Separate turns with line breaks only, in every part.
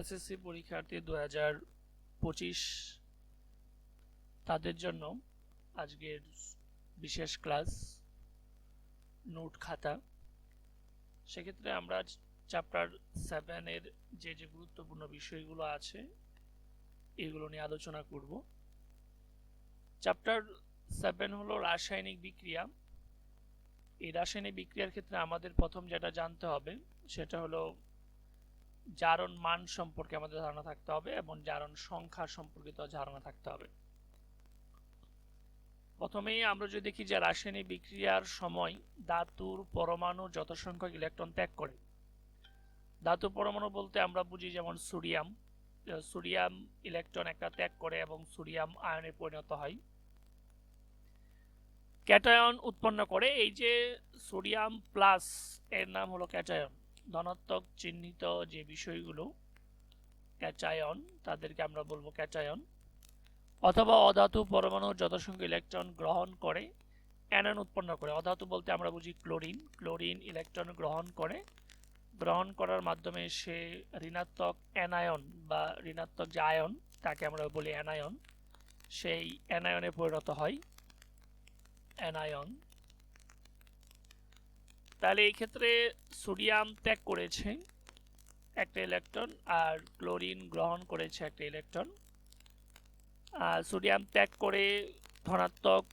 SSC পরীক্ষার্থী দু হাজার পঁচিশ, তাদের জন্য আজকের বিশেষ ক্লাস, নোট খাতা। সেক্ষেত্রে আমরা চ্যাপ্টার সেভেনের যে যে গুরুত্বপূর্ণ বিষয়গুলো আছে, এগুলো নিয়ে আলোচনা করব। চ্যাপ্টার সেভেন হলো রাসায়নিক বিক্রিয়া। এই রাসায়নিক বিক্রিয়ার ক্ষেত্রে আমাদের প্রথম যেটা জানতে হবে, সেটা হলো জারণ মান সম্পর্কে আমাদের ধারণা থাকতে হবে এবং জারণ সংখ্যা সম্পর্কিত ধারণা থাকতে হবে। প্রথমেই আমরা যদি দেখি যে রাসায়নিক বিক্রিয়ার সময় ধাতুর পরমাণু যত সংখ্যক ইলেকট্রন ত্যাগ করে। ধাতু পরমাণু বলতে আমরা বুঝি যেমন সোডিয়াম সোডিয়াম ইলেকট্রন একটা ত্যাগ করে এবং সোডিয়াম আয়নে পরিণত হয়। ক্যাটায়ন উৎপন্ন করে। এই যে সোডিয়াম প্লাস এর নাম হলো ক্যাটায়ন। ধনাত্মক চিহ্নিত যে বিষয়গুলো, ক্যাচায়ন, তাদেরকে আমরা বলব ক্যাচায়ন, অথবা অধাতু পরমাণু যত সংখ্যক ইলেকট্রন গ্রহণ করে অ্যানন উৎপন্ন করে। অধাতু বলতে আমরা বুঝি ক্লোরিন। ক্লোরিন ইলেকট্রন গ্রহণ করে। গ্রহণ করার মাধ্যমে সে ঋণাত্মক অ্যানায়ন বা ঋণাত্মক যে আয়ন, তাকে আমরা বলি অ্যানায়ন, সেই অ্যানায়নে পরিণত হয়। অ্যানায়ন। তাহলে এই ক্ষেত্রে সোডিয়াম ত্যাগ করেছে একটা ইলেকট্রন আর ক্লোরিন গ্রহণ করেছে একটা ইলেকট্রন আর সোডিয়াম ত্যাগ করে ধনাত্মক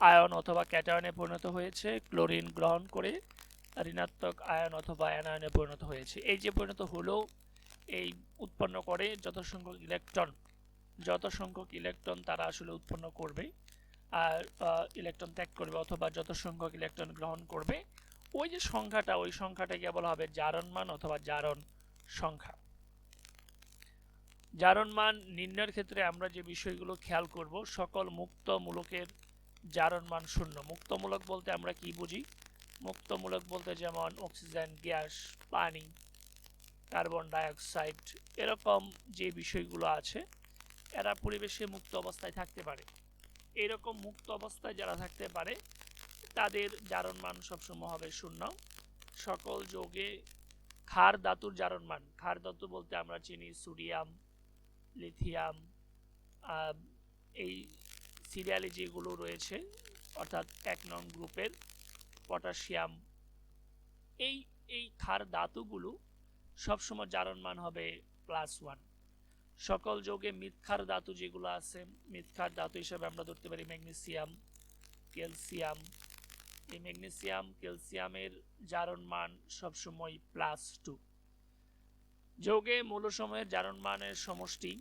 আয়ন অথবা ক্যাটায়নে পরিণত হয়েছে ক্লোরিন গ্রহণ করে ঋণাত্মক আয়ন অথবা অ্যানায়নে পরিণত হয়েছে। এই যে পরিণত হলো, এই উৎপন্ন করে যত সংখ্যক ইলেকট্রন যত সংখ্যক ইলেকট্রন তারা আসলে উৎপন্ন করবে। আর ইলেকট্রন ত্যাগ করবে অথবা যত সংখ্যক ইলেকট্রন গ্রহণ করবে। ওই যে সংখ্যাটা, ওই সংখ্যাটাকে বলা হবে জারণ মান অথবা জারণ সংখ্যা। জারণ মান নির্ণয়ের ক্ষেত্রে আমরা যে বিষয়গুলো খেয়াল করব, সকল মুক্ত মূলকের জারণ মান শূন্য। মুক্তমূলক বলতে আমরা কি বুঝি? মুক্তমূলক বলতে যেমন অক্সিজেন, গ্যাস, পানি, কার্বন ডাইঅক্সাইড, এরকম যে বিষয়গুলো আছে, এরা পরিবেশে মুক্ত অবস্থায় থাকতে পারে। এরকম মুক্ত অবস্থায় যারা থাকতে পারে তাদের জারণ মান সবসময় হবে শূন্য। সকল যোগে ক্ষার ধাতুর জারণ মান, ক্ষার ধাতু বলতে আমরা চিনি সোডিয়াম, লিথিয়াম এই সিরিয়ালে যেগুলো রয়েছে, অর্থাৎ এক নং গ্রুপের পটাশিয়াম, এই এই ক্ষার ধাতুগুলো সবসময় জারণ মান হবে প্লাস ওয়ান সকল যোগে মিথ্যার ধাতু যেগুলো আছে মিথ্যার ধাতু হিসেবে আমরা ধরতে পারি ম্যাগনেসিয়াম, ক্যালসিয়াম এই ম্যাগনেসিয়াম, ক্যালসিয়ামের জারণ মান সবসময় প্লাস টু যৌগে মৌলসমূহের জারণ মানের সমষ্টি,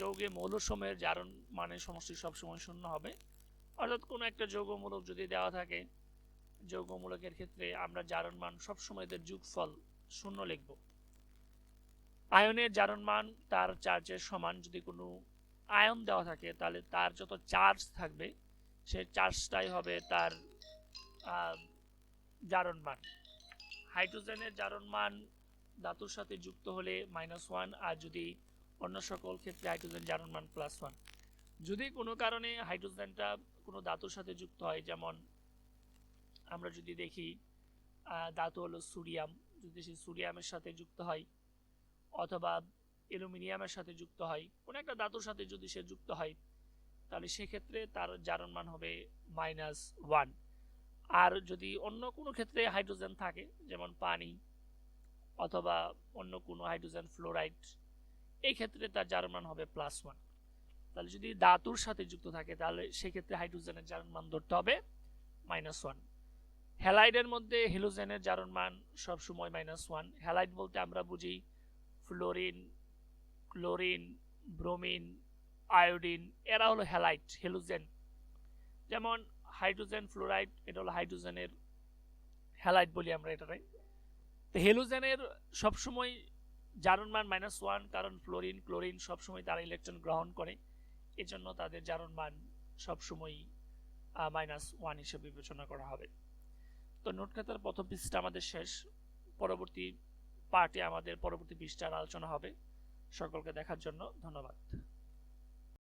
যৌগে মৌলসমূহের জারণ মানের সমষ্টি সবসময় শূন্য হবে। অর্থাৎ কোনো একটা যৌগমূলক যদি দেওয়া থাকে, যৌগমূলকের ক্ষেত্রে আমরা জারণ মান সবসময় এদের যুগফল শূন্য লিখব। আয়নের জারণ মান তার চার্জের সমান যদি কোনো আয়ন দেওয়া থাকে, তাহলে তার যত চার্জ থাকবে, সেই চার্জটাই হবে তার জারণ মান। হাইড্রোজেনের জারণ মান ধাতুর সাথে যুক্ত হলে মাইনাস ওয়ান আর যদি অন্য সকল ক্ষেত্রে হাইড্রোজেন জারণ মান প্লাস ওয়ান যদি কোনো কারণে হাইড্রোজেনটা কোনো ধাতুর সাথে যুক্ত হয়, যেমন আমরা যদি দেখি ধাতু হলো সোডিয়াম। যদি সে সোডিয়ামের সাথে যুক্ত হয়, অথবা অ্যালুমিনিয়ামের সাথে যুক্ত হয়, কোনো একটা ধাতুর সাথে যদি সে যুক্ত হয়, তাহলে সেক্ষেত্রে তার জারণ মান হবে মাইনাস ওয়ান আর যদি অন্য কোনো ক্ষেত্রে হাইড্রোজেন থাকে, যেমন পানি অথবা অন্য কোনো হাইড্রোজেন ফ্লোরাইড, এই ক্ষেত্রে তার জারণ মান হবে প্লাস ওয়ান তাহলে যদি ধাতুর সাথে যুক্ত থাকে, তাহলে সেক্ষেত্রে হাইড্রোজেনের জারণ মান ধরতে হবে মাইনাস ওয়ান হ্যালাইডের মধ্যে হেলোজেনের জারণ মান সবসময় মাইনাস ওয়ান হ্যালাইড বলতে আমরা বুঝি ফ্লোরিন ক্লোরিন ব্রোমিন আয়োডিন এরা হলো হ্যালাইট হেলোজেন যেমন হাইড্রোজেন ফ্লোরাইড, এটা হলো হাইড্রোজেনের হ্যালাইট বলি আমরা এটারে তো হেলোজেনের সবসময় জারণ মান মাইনাস ওয়ান কারণ ফ্লোরিন ক্লোরিন সবসময় তারা ইলেকট্রন গ্রহণ করে। এজন্য তাদের জারণ মান সবসময় মাইনাস ওয়ান হিসেবে বিবেচনা করা হবে। তো নোট খাতার প্রথম পৃষ্ঠা আমাদের শেষ। পরবর্তী পার্টে আমাদের পরবর্তী পৃষ্ঠার আলোচনা হবে। সকলকে দেখার জন্য ধন্যবাদ।